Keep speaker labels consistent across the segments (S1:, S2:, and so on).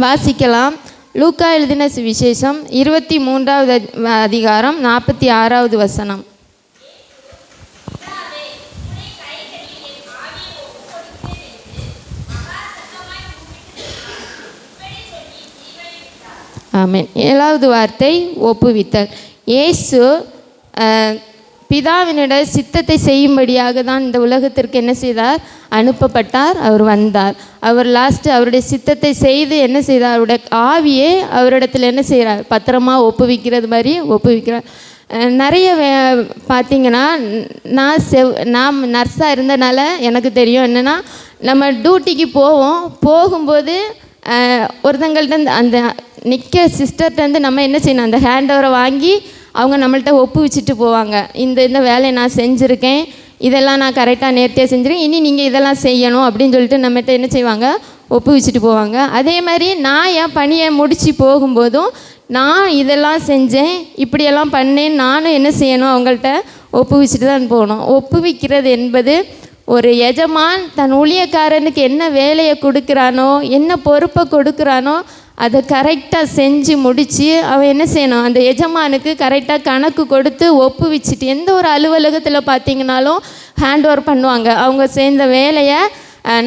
S1: வாசிக்கலாம். லூக்கா எழுதின சுவிசேஷம் இருபத்தி மூன்றாவது அதிகாரம் நாற்பத்தி ஆறாவது வசனம். ஆமேன். ஏழாவது வார்த்தை ஒப்புவித்தல். இயேசு பிதாவினிட சித்தத்தை செய்யும்படியாக தான் இந்த உலகத்திற்கு என்ன செய்தார்? அனுப்பப்பட்டார் அவர் வந்தார். அவர் லாஸ்ட்டு அவருடைய சித்தத்தை செய்து என்ன செய்தார்? அவருடைய ஆவியே அவரிடத்தில் என்ன செய்கிறார்? பத்திரமா ஒப்புவிக்கிறது மாதிரி ஒப்புவிக்கிறார். நிறைய வே பார்த்தீங்கன்னா நான் செவ் நான் நர்ஸாக இருந்தனால எனக்கு தெரியும் என்னென்னா நம்ம டியூட்டிக்கு போவோம். போகும்போது ஒருத்தங்கள்ட்ட அந்த நிற்க சிஸ்டர்கிட்டருந்து நம்ம என்ன செய்யணும்? அந்த ஹேண்ட் ஓவரை வாங்கி அவங்க நம்மள்ட்ட ஒப்புவிச்சிட்டு போவாங்க. இந்த இந்த வேலையை நான் செஞ்சுருக்கேன். இதெல்லாம் நான் கரெக்டாக நேர்த்தியாக செஞ்சுருக்கேன். இனி நீங்கள் இதெல்லாம் செய்யணும் அப்படின்னு சொல்லிட்டு நம்மகிட்ட என்ன செய்வாங்க? ஒப்புவிச்சிட்டு போவாங்க. அதே மாதிரி நான் என் பணியை முடித்து போகும்போதும் நான் இதெல்லாம் செஞ்சேன் இப்படியெல்லாம் பண்ணேன் நானும் என்ன செய்யணும் அவங்கள்ட்ட ஒப்புவிச்சிட்டு தான் போகணும். ஒப்புவிக்கிறது என்பது ஒரு எஜமான் தன் ஊழியக்காரனுக்கு என்ன வேலையை கொடுக்குறானோ என்ன பொறுப்பை கொடுக்குறானோ அதை கரெக்டாக செஞ்சு முடித்து அவள் என்ன செய்யணும்? அந்த எஜமானுக்கு கரெக்டாக கணக்கு கொடுத்து ஒப்புவிச்சிட்டு எந்த ஒரு அலுவலகத்தில் பார்த்தீங்கனாலும் ஹேண்ட் ஓவர் பண்ணுவாங்க. அவங்க சேர்ந்த வேலையை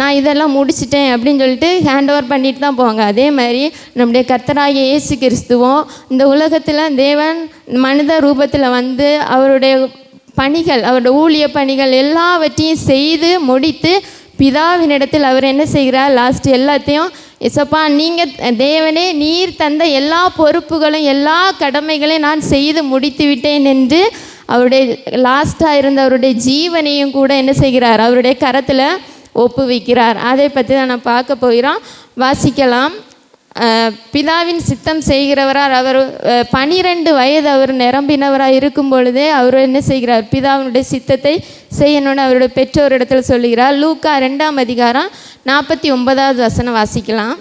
S1: நான் இதெல்லாம் முடிச்சிட்டேன் அப்படின்னு சொல்லிட்டு ஹேண்ட் ஓவர் பண்ணிட்டு தான் போவாங்க. அதே மாதிரி நம்முடைய கர்த்தராகிய இயேசு கிறிஸ்துவும் இந்த உலகத்தில் தேவன் மனித ரூபத்தில் வந்து அவருடைய பணிகள் அவருடைய ஊழிய பணிகள் எல்லாவற்றையும் செய்து முடித்து பிதாவினிடத்தில் அவர் என்ன செய்கிறார்? லாஸ்ட் எல்லாத்தையும் எசப்பா நீங்கள் தேவனே நீர் தந்த எல்லா பொறுப்புகளும் எல்லா கடமைகளையும் நான் செய்து முடித்து விட்டேன் என்று அவருடைய லாஸ்ட்டாக இருந்த அவருடைய ஜீவனையும் கூட என்ன செய்கிறார்? அவருடைய கரத்தில் ஒப்புவிக்கிறார். அதை பற்றி தான் நான் பார்க்க போகிறோம். வாசிக்கலாம். பிதாவின் சித்தம் செய்கிறவரார் அவர் பனிரெண்டு வயது அவர் நிரம்பினவராக இருக்கும் பொழுதே அவர் என்ன செய்கிறார்? பிதாவினுடைய சித்தத்தை செய்யணும்னு அவருடைய பெற்றோரிடத்தில் சொல்லுகிறார். லூக்கா ரெண்டாம் அதிகாரம் நாற்பத்தி ஒன்பதாவது வசனம் வாசிக்கலாம்.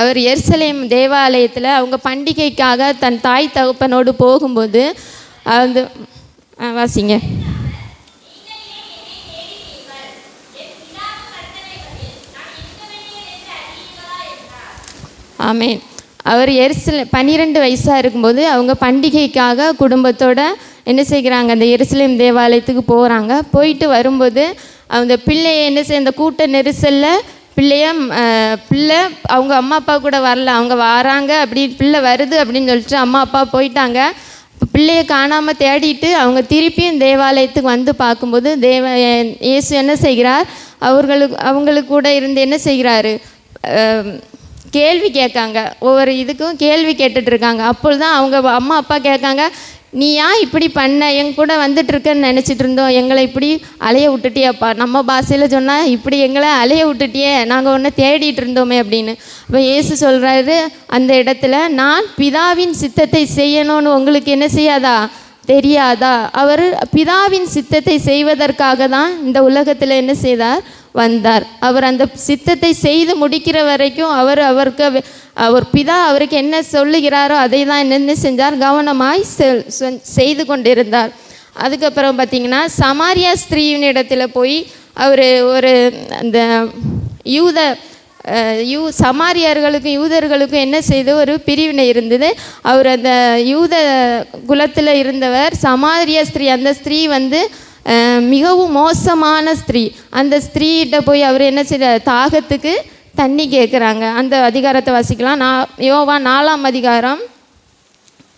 S1: அவர் எருசலேம் தேவாலயத்தில் அவங்க பண்டிகைக்காக தன் தாய் தகப்பனோடு போகும்போது அந்த வாசிங்க. ஆமேன். அவர் எருசல பன்னிரெண்டு வயசாக இருக்கும்போது அவங்க பண்டிகைக்காக குடும்பத்தோட என்ன செய்கிறாங்க? அந்த எருசலேம் தேவாலயத்துக்கு போகிறாங்க போயிட்டு வரும்போது அந்த பிள்ளையை என்ன செய்ய அந்த கூட்ட நெரிசலில் பிள்ளைய பிள்ளை அவங்க அம்மா அப்பா கூட வரல. அவங்க வராங்க அப்படி பிள்ளை வருது அப்படின்னு சொல்லிட்டு அம்மா அப்பா போயிட்டாங்க. பிள்ளைய பிள்ளையை காணாமல் தேடிட்டு அவங்க திருப்பியும் தேவாலயத்துக்கு வந்து பார்க்கும்போது தேவ இயேசு என்ன செய்கிறார்? அவர்களுக்கு அவங்களுக்கு கூட இருந்து என்ன செய்கிறாரு? கேள்வி கேட்காங்க. ஒவ்வொரு இதுக்கும் கேள்வி கேட்டுட்டு இருக்காங்க அப்பொழுது தான் அவங்க அம்மா அப்பா கேட்காங்க நீ ஏன் இப்படி பண்ண? என் கூட வந்துட்டுருக்கன்னு நினச்சிட்டு இருந்தோம் எங்களை இப்படி அலைய விட்டுட்டியாப்பா. நம்ம பாஷையில் சொன்னால் இப்படி எங்களை அலைய விட்டுட்டியே. நாங்கள் ஒன்று தேடிட்டு இருந்தோமே அப்படின்னு. இப்போ இயேசு சொல்கிறாரு அந்த இடத்துல நான் பிதாவின் சித்தத்தை செய்யணும்னு உங்களுக்கு என்ன செய்யாதா? தெரியாதா? அவர் பிதாவின் சித்தத்தை செய்வதற்காக தான் இந்த உலகத்தில் என்ன செய்தார்? வந்தார். அவர் அந்த சித்தத்தை செய்து முடிக்கிற வரைக்கும் அவர் அவருக்கு அவர் பிதா அவருக்கு என்ன சொல்லுகிறாரோ அதை தான் என்னென்ன செஞ்சார்? கவனமாய் செல்- செய்து கொண்டிருந்தார். அதுக்கப்புறம் பார்த்தீங்கன்னா சமாரியா ஸ்திரீயின் இடத்துல போய் அவர் ஒரு அந்த யூத யூ சமாரியர்களுக்கும் யூதர்களுக்கும் என்ன செய்து ஒரு பிரிவினை இருந்தது. அவர் அந்த யூத குலத்தில் இருந்தவர் சமாரிய ஸ்திரீ அந்த ஸ்திரீ வந்து மிகவும் மோசமான ஸ்திரீ. அந்த ஸ்திரீகிட்ட போய் அவர் என்ன செய்ய தாகத்துக்கு தண்ணி கேட்குறாங்க அந்த அதிகாரத்தை வாசிக்கலாம். நான் யோவா நாலாம் அதிகாரம்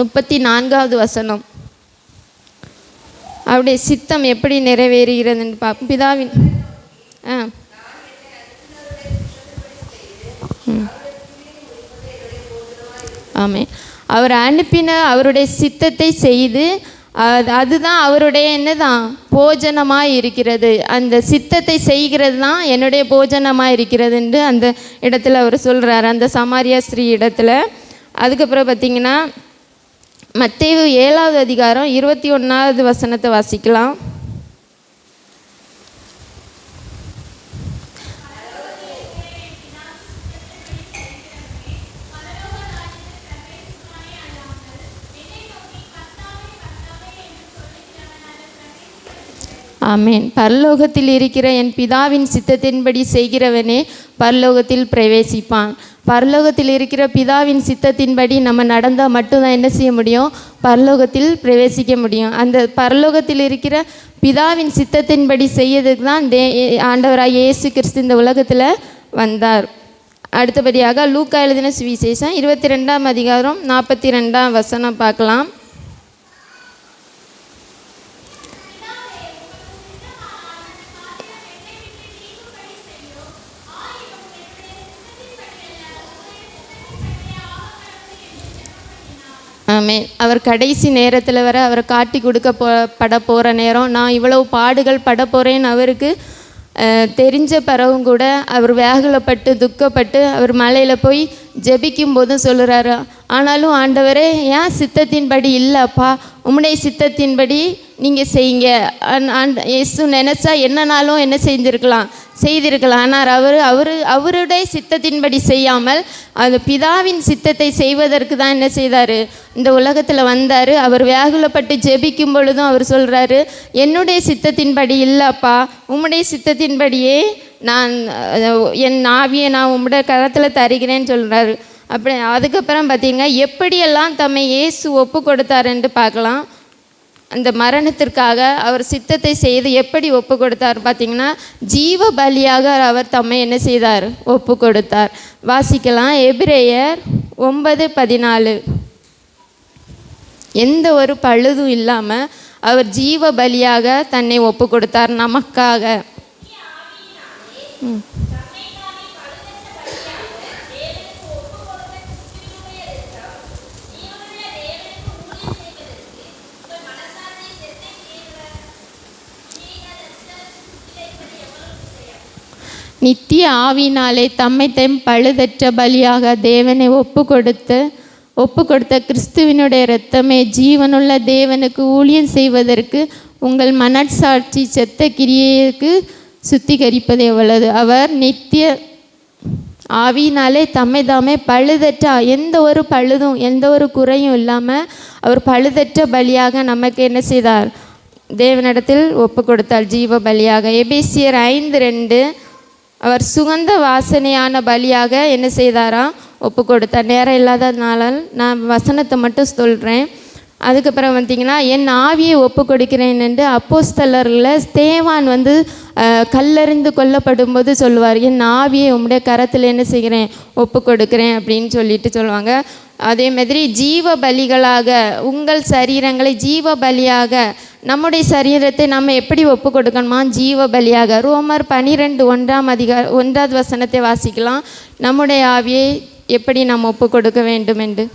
S1: முப்பத்தி நான்காவது வசனம். அவருடைய சித்தம் எப்படி நிறைவேறுகிறதுன்னு பார்ப்போம் பிதாவின் ஆ ஆமே அவர் அனுப்பின அவருடைய சித்தத்தை செய்து அது அதுதான் அவருடைய என்னதான்? போஜனமாக இருக்கிறது. அந்த சித்தத்தை செய்கிறது தான் என்னுடைய போஜனமாக இருக்கிறதுன்ட்டு அந்த இடத்துல அவர் சொல்கிறார் அந்த சமாரியா ஸ்ரீ இடத்துல. அதுக்கப்புறம் பார்த்தீங்கன்னா மத்தேவு ஏழாவது அதிகாரம் இருபத்தி ஒன்றாவது வசனத்தை வாசிக்கலாம். ஆமேன். பரலோகத்தில் இருக்கிற என் பிதாவின் சித்தத்தின்படி செய்கிறவனே பரலோகத்தில் பிரவேசிப்பான். பரலோகத்தில் இருக்கிற பிதாவின் சித்தத்தின்படி நம்ம நடந்தால் மட்டும்தான் என்ன செய்ய முடியும்? பரலோகத்தில் பிரவேசிக்க முடியும். அந்த பரலோகத்தில் இருக்கிற பிதாவின் சித்தத்தின்படி செய்யறதுக்கு தான் தே ஆண்டவராக இயேசு கிறிஸ்து இந்த உலகத்தில் வந்தார். அடுத்தபடியாக லூக்கா எழுதின சுவிசேஷம் இருபத்தி ரெண்டாம் அதிகாரம் நாற்பத்தி ரெண்டாம் வசனம் பார்க்கலாம். ஆமே அவர் கடைசி நேரத்தில் வர அவர் காட்டி கொடுக்க போ பட போகிற நேரம் நான் இவ்வளவு பாடுகள் பட போகிறேன்னு அவருக்கு தெரிஞ்ச பிறகும் கூட அவர் வேகலப்பட்டு துக்கப்பட்டு அவர் மலையில் போய் ஜெபிக்கும் போதும் சொல்லுறாரு ஆனாலும் ஆண்டவரே ஏன் சித்தத்தின்படி இல்லைப்பா? உம்முடைய சித்தத்தின்படி நீங்கள் செய்யுங்க. ஆண்ட இயேசு நினச்சா என்னனாலும் என்ன செஞ்சுருக்கலாம் செய்திருக்கலாம். ஆனால் அவர் அவர் அவருடைய சித்தத்தின்படி செய்யாமல் அந்த பிதாவின் சித்தத்தை செய்வதற்கு தான் என்ன செய்தார்? இந்த உலகத்தில் வந்தார். அவர் வேகுலப்பட்டு ஜெபிக்கும் பொழுதும் அவர் சொல்கிறாரு என்னுடைய சித்தத்தின்படி இல்லைப்பா. உம்முடைய சித்தத்தின்படியே நான் என் ஆவியை நான் உம்முடைய கரத்தில் தருகிறேன்னு சொல்கிறாரு அப்படி அதுக்கப்புறம் பார்த்தீங்கன்னா எப்படியெல்லாம் தம்மை இயேசு ஒப்பு கொடுத்தாருன்ட்டு பார்க்கலாம். அந்த மரணத்திற்காக அவர் சித்தத்தை செய்து எப்படி ஒப்பு கொடுத்தார் பார்த்தீங்கன்னா ஜீவ பலியாக அவர் தம்மை என்ன செய்தார்? ஒப்பு கொடுத்தார். வாசிக்கலாம் எபிரேயர் ஒன்பது பதினாலு. எந்த ஒரு பழுதும் இல்லாமல் அவர் ஜீவ பலியாக தன்னை ஒப்பு கொடுத்தார் நமக்காக. நித்திய ஆவினாலே தம்மை தெம் பழுதற்ற பலியாக தேவனை ஒப்பு கொடுத்து ஒப்பு கொடுத்த கிறிஸ்துவினுடைய இரத்தமே ஜீவனுள்ள தேவனுக்கு ஊழியம் செய்வதற்கு உங்கள் மனச்சாட்சி செத்த கிரியைக்கு சுத்திகரிப்பது எவ்வளவு அவர் நித்திய ஆவியினாலே தம்மை தாமே பழுதற்ற எந்த ஒரு பழுதும் எந்த ஒரு குறையும் இல்லாமல் அவர் பழுதற்ற பலியாக நமக்கு என்ன செய்தார்? தேவனிடத்தில் ஒப்பு கொடுத்தார் ஜீவ பலியாக. எபேசியர் ஐந்து ரெண்டு அவர் சுகந்த வாசனையான பலியாக என்ன செய்தாராம் ஒப்பு கொடுத்தார். நேரம் இல்லாததுனால நான் வசனத்தை மட்டும் சொல்கிறேன் அதுக்கப்புறம் பார்த்தீங்கன்னா என் ஆவியை ஒப்பு கொடுக்கிறேன் என்று அப்போஸ்தலரில் ஸ்தேவான் வந்து கல்லறிந்து கொல்லப்படும் போது சொல்லுவார் என் ஆவியை உம்முடைய கரத்தில் என்ன செய்கிறேன்? ஒப்பு கொடுக்கிறேன் அப்படின்னு சொல்லிட்டு சொல்லுவாங்க. அதே மாதிரி ஜீவ பலிகளாக உங்கள் சரீரங்களை ஜீவ பலியாக நம்முடைய சரீரத்தை நம்ம எப்படி ஒப்பு கொடுக்கணுமா ஜீவ பலியாக ரோமர் பனிரெண்டு ஒன்றாம் அதிகார ஒன்றாவது வசனத்தை வாசிக்கலாம். நம்முடைய ஆவியை எப்படி நாம் ஒப்பு கொடுக்க வேண்டும்? என்று.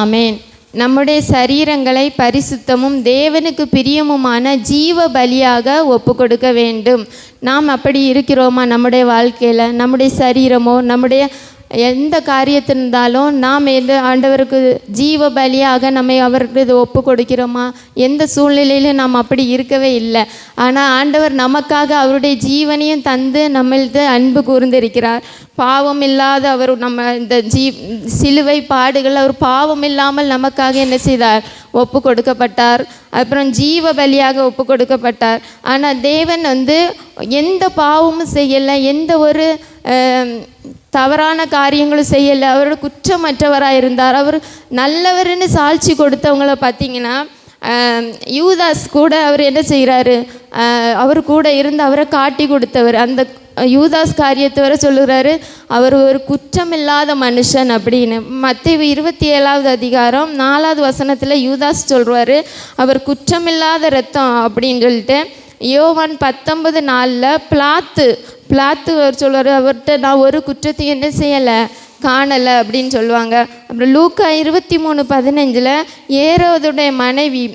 S1: ஆமேன். நம்முடைய சரீரங்களை பரிசுத்தமும் தேவனுக்கு பிரியமுமான ஜீவ பலியாக ஒப்பு கொடுக்க வேண்டும். நாம் அப்படி இருக்கிறோமா நம்முடைய வாழ்க்கையில்? நம்முடைய சரீரமோ நம்முடைய எந்த காரியத்திருந்தாலும் நாம் எந்த ஆண்டவருக்கு ஜீவ பலியாக நம்மை அவருக்கு இது ஒப்பு கொடுக்கிறோமா எந்த சூழ்நிலையிலும் நாம் அப்படி இருக்கவே இல்லை. ஆனால் ஆண்டவர் நமக்காக அவருடைய ஜீவனையும் தந்து நம்மளது அன்பு கூர்ந்திருக்கிறார். பாவம் இல்லாத அவர் நம்ம இந்த ஜீ சிலுவை பாடுகள் அவர் பாவம் இல்லாமல் நமக்காக என்ன செய்தார்? ஒப்பு கொடுக்கப்பட்டார். அப்புறம் ஜீவ பலியாக ஒப்பு கொடுக்கப்பட்டார். ஆனால் தேவன் வந்து எந்த பாவமும் செய்யலை எந்த ஒரு தவறான காரியங்களும் செய்யலை. அவரோட குற்றமற்றவராக இருந்தார். அவர் நல்லவர்னு சாட்சி கொடுத்தவங்கள பார்த்தீங்கன்னா யூதாஸ் கூட அவர் என்ன செய்கிறாரு அவர் கூட இருந்து அவரை காட்டி கொடுத்தவர். அந்த யூதாஸ் காரியத்தை வர சொல்லுகிறாரு அவர் ஒரு குற்றமில்லாத மனுஷன் அப்படின்னு. மத்திய இருபத்தி ஏழாவது அதிகாரம் நாலாவது வசனத்தில் யூதாஸ் சொல்கிறாரு அவர் குற்றமில்லாத ரத்தம் அப்படின்னு சொல்லிட்டு. யோவான் பத்தொன்பது நாளில் பிளாத்து பிளாத்து அவர் சொல்வார் அவர்கிட்ட நான் ஒரு குற்றத்தையும் என்ன செய்யலை காணலை அப்படின்னு சொல்லுவாங்க. அப்புறம் லூக்கா இருபத்தி மூணு பதினஞ்சில் ஏரோதுடைய மனைவி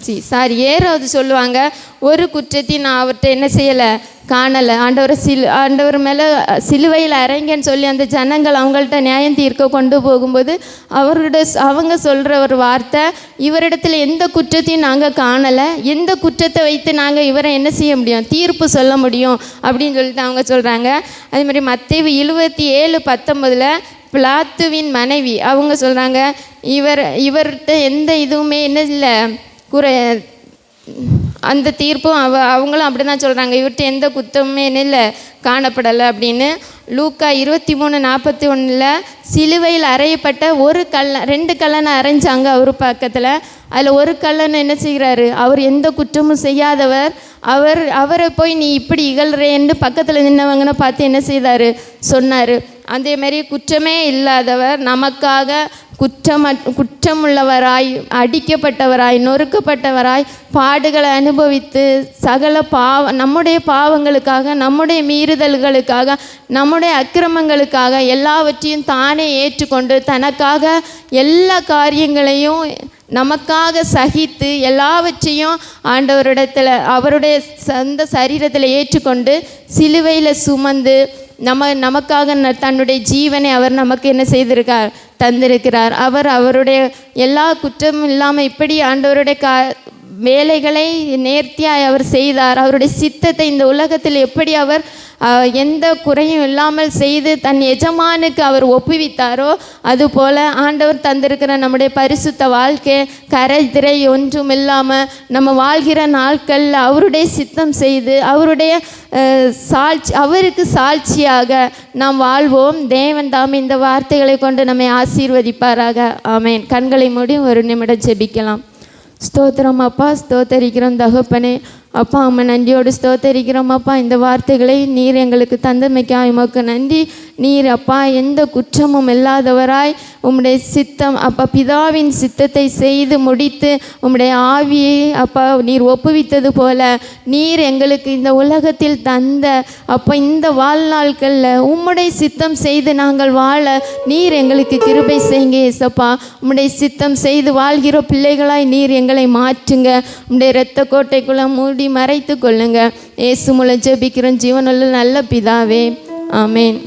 S1: சி சாரி ஏரோது சொல்லுவாங்க ஒரு குற்றத்தையும் நான் அவர்கிட்ட என்ன செய்யலை காணலை. ஆண்டவர் சிலு ஆண்டவர் மேலே சிலுவையில் இறங்கன்னு சொல்லி அந்த ஜனங்கள் அவங்கள்ட்ட நியாயம் தீர்க்க கொண்டு போகும்போது அவரோட அவங்க சொல்கிற ஒரு வார்த்தை இவரிடத்தில் எந்த குற்றத்தையும் நாங்கள் காணலை. எந்த குற்றத்தை வைத்து நாங்கள் இவரை என்ன செய்ய முடியும்? தீர்ப்பு சொல்ல முடியும் அப்படின்னு சொல்லிட்டு அவங்க சொல்கிறாங்க அதே மாதிரி இருபத்தி ஏழு பத்தொம்பதில் பிளாத்துவின் மனைவி அவங்க சொல்கிறாங்க இவர் இவர்கிட்ட எந்த இதுவுமே என்ன இல்லை. குறை அந்த தீர்ப்பும் அவ அவங்களும் அப்படி தான் சொல்கிறாங்க இவர்கிட்ட எந்த குத்தமுமே இல்லை காணப்படலை அப்படின்னு. லூக்கா இருபத்தி மூணு நாற்பத்தி ஒன்றில் சிலுவையில் அறையப்பட்ட ஒரு கல்ல ரெண்டு கல்லனை அரைஞ்சாங்க அவர் பக்கத்தில். அதில் ஒரு கல்லன் என்ன செய்கிறாரு அவர் எந்த குற்றமும் செய்யாதவர். அவர் அவரை போய் நீ இப்படி இகழ்றேன்னு பக்கத்தில் நின்னவங்கன்னு பார்த்து என்ன செய்தார்? சொன்னார். அதே மாதிரி குற்றமே இல்லாதவர் நமக்காக குற்றம் குற்றமுள்ளவராய் அடிக்கப்பட்டவராய் நொறுக்கப்பட்டவராய் பாடுகளை அனுபவித்து சகல பாவ நம்முடைய பாவங்களுக்காக நம்முடைய மீறுதல்களுக்காக நம்முடைய அக்கிரமங்களுக்காக எல்லாவற்றையும் தானே ஏற்றுக்கொண்டு தனக்காக எல்லா காரியங்களையும் நமக்காக சகித்து எல்லாவற்றையும் ஆண்டவரிடத்தில் அவருடைய சொந்த சரீரத்தில் ஏற்றுக்கொண்டு சிலுவையில் சுமந்து நம்ம நமக்காக ந- தன்னுடைய ஜீவனை அவர் நமக்கு என்ன செய்திருக்கார்? தந்திருக்கிறார். அவர் அவருடைய எல்லா குற்றமும் இல்லாமல் இப்படி ஆண்டவருடைய கா வேலைகளை நேர்த்தியாய் அவர் செய்தார். அவருடைய சித்தத்தை இந்த உலகத்தில் எப்படி அவர் எந்த குறையும் இல்லாமல் செய்து தன் எஜமானுக்கு அவர் ஒப்புவித்தாரோ அதுபோல ஆண்டவர் தந்திருக்கிற நம்முடைய பரிசுத்த வாழ்க்கை கரை திரை ஒன்றும் இல்லாமல் நம்ம வாழ்கிற நாட்களில் அவருடைய சித்தம் செய்து அவருடைய சாட்சி அவருக்கு சாட்சியாக நாம் வாழ்வோம். தேவன் தாம் இந்த வார்த்தைகளை கொண்டு நம்மை ஆசீர்வதிப்பாராக. ஆமேன். கண்களை மூடி ஒரு நிமிடம் ஜெபிக்கலாம். ஸ்தோத்திரம் அப்பா ஸ்தோத்தரிக்கிறோம் தகப்பனே. அப்பா அம்மா நன்றியோடு ஸ்தோத்தரிக்கிறோம். அப்பா இந்த வார்த்தைகளை நீர் எங்களுக்கு தந்தமைக்கா உமக்கு நன்றி. நீர் அப்பா எந்த குற்றமும் இல்லாதவராய் உம்முடைய சித்தம் அப்பா பிதாவின் சித்தத்தை செய்து முடித்து உம்முடைய ஆவியை அப்பா நீர் ஒப்புவித்தது போல நீர் எங்களுக்கு இந்த உலகத்தில் தந்த அப்போ இந்த வாழ்நாட்களில் உம்முடைய சித்தம் செய்து நாங்கள் வாழ நீர் எங்களுக்கு கிருபை செய்யுங்க ஏசப்பா. உம்முடைய சித்தம் செய்து வாழ்கிற பிள்ளைகளாய் நீர் எங்களை மாற்றுங்க. உம்முடைய இரத்த கோட்டைக்குள்ள மூடி மறைத்து கொள்ளுங்க. ஏசு மூலம் ஜெபிக்கிறோம். ஜீவனுள்ள நல்ல பிதாவே. ஆமேன்.